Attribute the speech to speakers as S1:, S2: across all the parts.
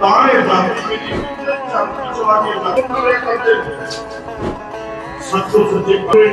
S1: ਤੋਂ
S2: ਇਹ ਬਾਕੀ ਮੇਰੀ ਚਾਬੀ ਚਲਾ ਕੇ ਲੱਗ ਕਰਦੇ ਸੱਚੋ ਸੱਚੇ ਪਰੇ।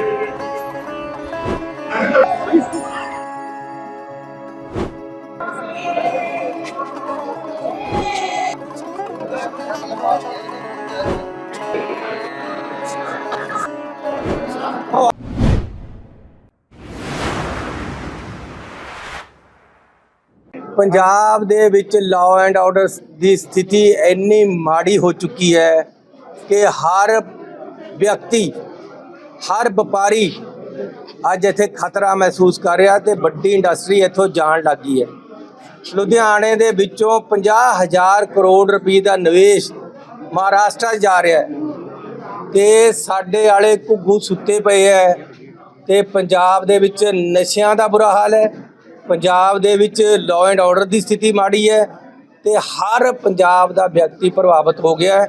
S3: ਪੰਜਾਬ ਦੇ ਵਿੱਚ ਲਾਅ ਐਂਡ ਆਰਡਰ ਦੀ ਸਥਿਤੀ ਇੰਨੀ ਮਾੜੀ ਹੋ ਚੁੱਕੀ ਹੈ ਕਿ ਹਰ ਵਿਅਕਤੀ, ਹਰ ਵਪਾਰੀ ਅੱਜ ਇੱਥੇ ਖਤਰਾ ਮਹਿਸੂਸ ਕਰ ਰਿਹਾ ਤੇ ਵੱਡੀ ਇੰਡਸਟਰੀ ਇੱਥੋਂ ਜਾਣ ਲੱਗੀ ਹੈ। ਲੁਧਿਆਣੇ ਦੇ ਵਿੱਚੋਂ 50000 ਕਰੋੜ ਰੁਪਏ ਦਾ ਨਿਵੇਸ਼ ਮਹਾਰਾਸ਼ਟਰ 'ਚ ਜਾ ਰਿਹਾ ਹੈ ਤੇ ਸਾਡੇ ਵਾਲੇ ਘੁੱਗੂ ਸੁੱਤੇ ਪਏ ਹੈ ਤੇ ਪੰਜਾਬ ਦੇ ਵਿੱਚ ਨਸ਼ਿਆਂ ਦਾ ਬੁਰਾ ਹਾਲ ਹੈ। ਪੰਜਾਬ ਦੇ ਵਿੱਚ ਲਾਅ ਐਂਡ ਆਰਡਰ ਦੀ ਸਥਿਤੀ ਮਾੜੀ ਹੈ ਤੇ ਹਰ ਪੰਜਾਬ ਦਾ ਵਿਅਕਤੀ ਪ੍ਰਭਾਵਿਤ ਹੋ ਗਿਆ ਹੈ।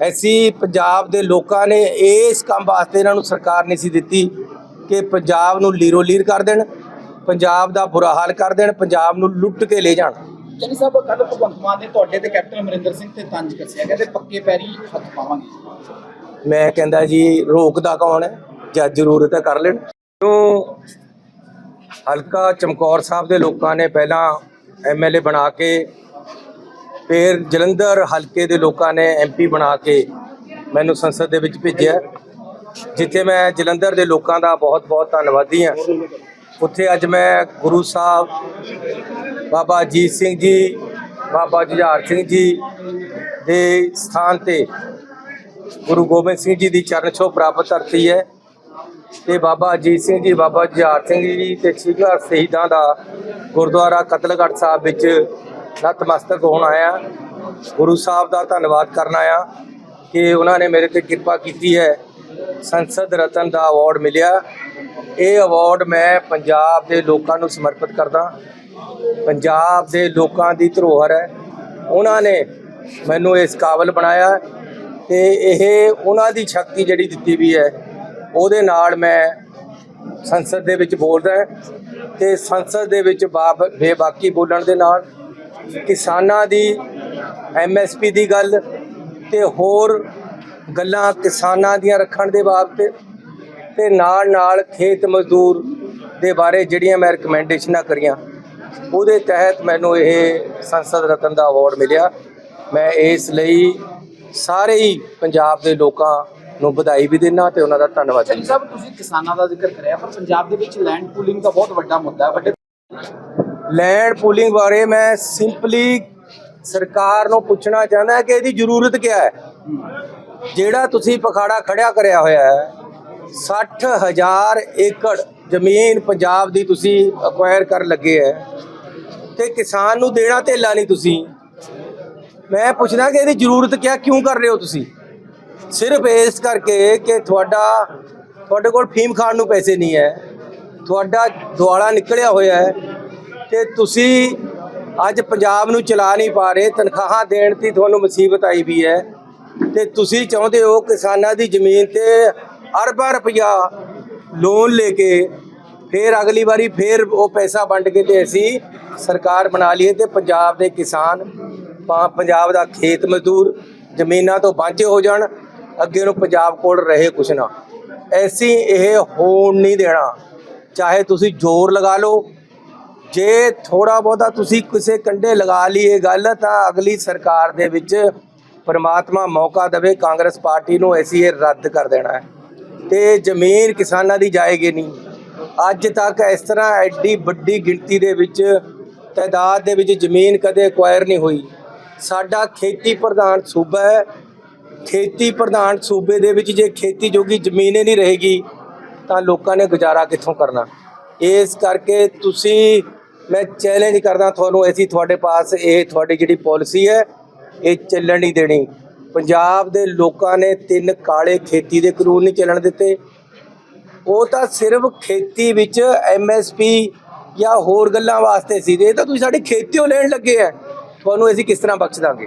S3: ਐਸੀ ਪੰਜਾਬ ਦੇ ਲੋਕਾਂ ਨੇ ਇਸ ਕੰਮ ਵਾਸਤੇ ਇਹਨਾਂ ਨੂੰ ਸਰਕਾਰ ਨਹੀਂ ਸੀ ਦਿੱਤੀ ਕਿ ਪੰਜਾਬ ਨੂੰ ਲੀਰੋ ਲੀਰ ਕਰ ਦੇਣ ਪੰਜਾਬ ਦਾ ਬੁਰਾ ਹਾਲ ਕਰ ਦੇਣ ਪੰਜਾਬ ਨੂੰ ਲੁੱਟ ਕੇ ਲੈ ਜਾਣ।
S4: ਚੰਨੀ ਸਾਹਿਬ ਕੱਲ ਭਗਵੰਤ ਮਾਨ ਨੇ ਤੁਹਾਡੇ ਤੇ ਕੈਪਟਨ ਅਮਰਿੰਦਰ ਸਿੰਘ ਤੇ ਤੰਜ ਕੱਸਿਆ ਕਹਿੰਦੇ ਪੱਕੇ ਪੈਰੀ ਹੱਥ ਪਾਵਾਂਗੇ।
S3: ਮੈਂ ਕਹਿੰਦਾ ਜੀ ਰੋਕਦਾ ਕੌਣ ਹੈ? ਜਦ ਜ਼ਰੂਰਤ ਹੈ ਕਰ ਲੈਣ। ਹਲਕਾ ਚਮਕੌਰ ਸਾਹਿਬ ਦੇ ਲੋਕਾਂ ਨੇ ਪਹਿਲਾਂ ਐਮਐਲਏ ਬਣਾ ਕੇ, ਫਿਰ ਜਲੰਧਰ ਹਲਕੇ ਦੇ ਲੋਕਾਂ ਨੇ ਐਮਪੀ ਬਣਾ ਕੇ ਮੈਨੂੰ ਸੰਸਦ ਦੇ ਵਿੱਚ ਭੇਜਿਆ। ਜਿੱਥੇ ਮੈਂ ਜਲੰਧਰ ਦੇ ਲੋਕਾਂ ਦਾ ਬਹੁਤ ਬਹੁਤ ਧੰਨਵਾਦੀ ਹਾਂ। ਉੱਥੇ ਅੱਜ ਮੈਂ ਗੁਰੂ ਸਾਹਿਬ, ਬਾਬਾ ਅਜੀਤ ਸਿੰਘ ਜੀ, ਬਾਬਾ ਜੁਝਾਰ ਸਿੰਘ ਜੀ ਦੇ ਸਥਾਨ ਤੇ ਗੁਰੂ ਗੋਬਿੰਦ ਸਿੰਘ ਜੀ ਦੀ ਚਰਨ ਛੋਹ ਪ੍ਰਾਪਤ ਧਰਤੀ ਹੈ। ਤੇ ਬਾਬਾ ਅਜੀਤ ਸਿੰਘ ਜੀ, ਬਾਬਾ ਜਹਾਰ ਸਿੰਘ ਜੀ ਤੇ ਸਿੰਘਾਂ ਸ਼ਹੀਦਾਂ ਦਾ ਗੁਰਦੁਆਰਾ ਕਤਲਗੜ੍ਹ ਸਾਹਿਬ ਵਿੱਚ ਨਤਮਸਤਕ ਹੋਣ ਆਇਆ। ਗੁਰੂ ਸਾਹਿਬ ਦਾ ਧੰਨਵਾਦ ਕਰਨ ਆਇਆ ਕਿ ਉਹਨਾਂ ਨੇ ਮੇਰੇ ਤੇ ਕਿਰਪਾ ਕੀਤੀ ਹੈ। ਸੰਸਦ ਰਤਨ ਦਾ ਅਵਾਰਡ ਮਿਲਿਆ। ਇਹ ਅਵਾਰਡ ਮੈਂ ਪੰਜਾਬ ਦੇ ਲੋਕਾਂ ਨੂੰ ਸਮਰਪਿਤ ਕਰਦਾ। ਪੰਜਾਬ ਦੇ ਲੋਕਾਂ ਦੀ ਧਰੋਹਰ ਹੈ। ਉਹਨਾਂ ਨੇ ਮੈਨੂੰ ਇਸ ਕਾਬਲ ਬਣਾਇਆ ਤੇ ਇਹ ਉਹਨਾਂ ਦੀ ਸ਼ਕਤੀ ਜਿਹੜੀ ਦਿੱਤੀ ਵੀ ਹੈ। ਉਹਦੇ ਨਾਲ ਮੈਂ ਸੰਸਦ ਦੇ ਵਿੱਚ ਬੋਲਦਾ ਹਾਂ ਤੇ ਸੰਸਦ ਦੇ ਵਿੱਚ ਬਾਬ ਬੇਬਾਕੀ ਬੋਲਣ ਦੇ ਨਾਲ ਕਿਸਾਨਾਂ ਦੀ ਐਮਐਸਪੀ ਦੀ ਗੱਲ ਤੇ ਹੋਰ ਗੱਲਾਂ ਕਿਸਾਨਾਂ ਦੀਆਂ ਰੱਖਣ ਦੇ ਬਾਬਤ ਤੇ ਨਾਲ ਨਾਲ ਖੇਤ ਮਜ਼ਦੂਰ ਦੇ ਬਾਰੇ ਜਿਹੜੀਆਂ ਮੈਂ ਰეკਮੈਂਡੇਸ਼ਨਾਂ ਕਰੀਆਂ, ਉਹਦੇ ਤਹਿਤ ਮੈਨੂੰ ਇਹ ਸੰਸਦ ਰਤਨ ਦਾ ਅਵਾਰਡ ਮਿਲਿਆ। ਮੈਂ ਇਸ ਲਈ ਸਾਰੇ ਹੀ ਪੰਜਾਬ ਦੇ ਲੋਕਾਂ ਨੂੰ ਵਧਾਈ ਵੀ ਦਿੰਦਾ ਤੇ ਉਹਨਾਂ ਦਾ ਧੰਨਵਾਦ ਕਰਦਾ
S4: ਸਾਹਿਬ ਤੁਸੀਂ ਕਿਸਾਨਾਂ ਦਾ ਜ਼ਿਕਰ ਕਰਿਆ ਪਰ ਪੰਜਾਬ ਦੇ ਵਿੱਚ ਲੈਂਡ ਪੂਲਿੰਗ ਦਾ ਬਹੁਤ ਵੱਡਾ ਮੁੱਦਾ ਹੈ ਵੱਡੇ
S3: ਲੈਂਡ ਪੂਲਿੰਗ ਬਾਰੇ ਮੈਂ ਸਿੰਪਲੀ ਸਰਕਾਰ ਨੂੰ ਪੁੱਛਣਾ ਚਾਹੁੰਦਾ ਕਿ ਇਹਦੀ ਜ਼ਰੂਰਤ ਕੀ ਹੈ? ਜਿਹੜਾ ਤੁਸੀਂ ਪਖਾੜਾ ਖੜਿਆ ਕਰਿਆ ਹੋਇਆ ਹੈ 60000 ਏਕੜ ਜ਼ਮੀਨ ਪੰਜਾਬ ਦੀ ਤੁਸੀਂ ਅਕਵਾਇਰ ਕਰਨ ਲੱਗੇ ਹੈ ਤੇ ਕਿਸਾਨ ਨੂੰ ਦੇਣਾ ਧੇਲਾ ਨਹੀਂ ਤੁਸੀਂ। ਮੈਂ ਪੁੱਛਦਾ ਕਿ ਇਹਦੀ ਜ਼ਰੂਰਤ ਕਿਆ ਕਿਉਂ ਕਰ ਰਹੇ ਹੋ ਤੁਸੀਂ? ਸਿਰਫ ਇਸ ਕਰਕੇ ਕਿ ਤੁਹਾਡਾ, ਤੁਹਾਡੇ ਕੋਲ ਫੀਮ ਖਾਣ ਨੂੰ ਪੈਸੇ ਨਹੀਂ ਹੈ। ਤੁਹਾਡਾ ਦੁਆਲਾ ਨਿਕਲਿਆ ਹੋਇਆ ਹੈ ਤੇ ਤੁਸੀਂ ਅੱਜ ਪੰਜਾਬ ਨੂੰ ਚਲਾ ਨਹੀਂ ਪਾ ਰਹੇ, ਤਨਖਾਹਾਂ ਦੇਣ ਦੀ ਤੁਹਾਨੂੰ ਮੁਸੀਬਤ ਆਈ ਵੀ ਹੈ। ਤੇ ਤੁਸੀਂ ਚਾਹੁੰਦੇ ਹੋ ਕਿਸਾਨਾਂ ਦੀ ਜ਼ਮੀਨ ਤੇ ਅਰਬਾਂ ਰੁਪਇਆ ਲੋਨ ਲੈ ਕੇ ਫਿਰ ਅਗਲੀ ਵਾਰੀ ਫਿਰ ਉਹ ਪੈਸਾ ਵੰਡ ਕੇ ਤੇ ਅਸੀਂ ਸਰਕਾਰ ਬਣਾ ਲਈਏ ਤੇ ਪੰਜਾਬ ਦੇ ਕਿਸਾਨ, ਪਾ- ਪੰਜਾਬ ਦਾ ਖੇਤ ਮਜ਼ਦੂਰ ਜ਼ਮੀਨਾਂ ਤੋਂ ਵਾਂਝੇ ਹੋ ਜਾਣ। ਅੱਗੇ ਨੂੰ ਪੰਜਾਬ ਕੋਲ ਰਹੇ ਕੁਛ ਨਾ। ਐਸੀ ਇਹ ਹੋਣ ਨਹੀਂ ਦੇਣਾ। ਚਾਹੇ ਤੁਸੀਂ ਜ਼ੋਰ ਲਗਾ ਲਓ। ਜੇ ਥੋੜਾ ਬਹੁਤਾ ਤੁਸੀਂ ਕਿਸੇ ਕੰਡੇ ਲਗਾ ਲਈ ਇਹ ਗੱਲ, ਤਾਂ ਅਗਲੀ ਸਰਕਾਰ ਦੇ ਵਿੱਚ ਪਰਮਾਤਮਾ ਮੌਕਾ ਦੇਵੇ, ਕਾਂਗਰਸ ਪਾਰਟੀ ਨੂੰ ਐਸੀ ਇਹ ਰੱਦ ਕਰ ਦੇਣਾ ਹੈ। ਤੇ ਜ਼ਮੀਨ ਕਿਸਾਨਾਂ ਦੀ ਜਾਏਗੀ ਨਹੀਂ। ਅੱਜ ਤੱਕ ਇਸ ਤਰ੍ਹਾਂ ਐਡੀ ਵੱਡੀ ਗਿਣਤੀ ਦੇ ਵਿੱਚ, ਤਾਦਾਦ ਦੇ ਵਿੱਚ ਜ਼ਮੀਨ ਕਦੇ ਐਕਵਾਇਰ ਨਹੀਂ ਹੋਈ। ਸਾਡਾ ਖੇਤੀ ਪ੍ਰਧਾਨ ਸੂਬਾ ਹੈ। ਖੇਤੀ ਪ੍ਰਧਾਨ ਸੂਬੇ ਦੇ ਵਿੱਚ ਜੇ ਖੇਤੀ ਜੋਗੀ ਜ਼ਮੀਨ ਹੀ ਨਹੀਂ ਰਹੇਗੀ, ਤਾਂ ਲੋਕਾਂ ਨੇ ਗੁਜ਼ਾਰਾ ਕਿੱਥੋਂ ਕਰਨਾ? ਇਸ ਕਰਕੇ ਤੁਸੀਂ, ਮੈਂ ਚੈਲੰਜ ਕਰਦਾ ਤੁਹਾਨੂੰ, ਅਸੀਂ ਤੁਹਾਡੇ ਪਾਸ ਇਹ ਤੁਹਾਡੀ ਜਿਹੜੀ ਪਾਲਿਸੀ ਹੈ, ਇਹ ਚੱਲਣ ਨਹੀਂ ਦੇਣੀ। ਪੰਜਾਬ ਦੇ ਲੋਕਾਂ ਨੇ ਤਿੰਨ ਕਾਲੇ ਖੇਤੀ ਦੇ ਕਾਨੂੰਨ ਨਹੀਂ ਚੱਲਣ ਦਿੱਤੇ। ਉਹ ਤਾਂ ਸਿਰਫ ਖੇਤੀ ਵਿੱਚ ਐਮਐਸਪੀ ਜਾਂ ਹੋਰ ਗੱਲਾਂ ਵਾਸਤੇ ਸੀ ਇਹ ਤਾਂ ਤੁਸੀਂ ਸਾਡੀ ਖੇਤੀਓ ਲੈਣ ਲੱਗੇ ਆ ਤੁਹਾਨੂੰ ਅਸੀਂ ਕਿਸ ਤਰ੍ਹਾਂ ਬਖਸ਼ ਦਾਂਗੇ?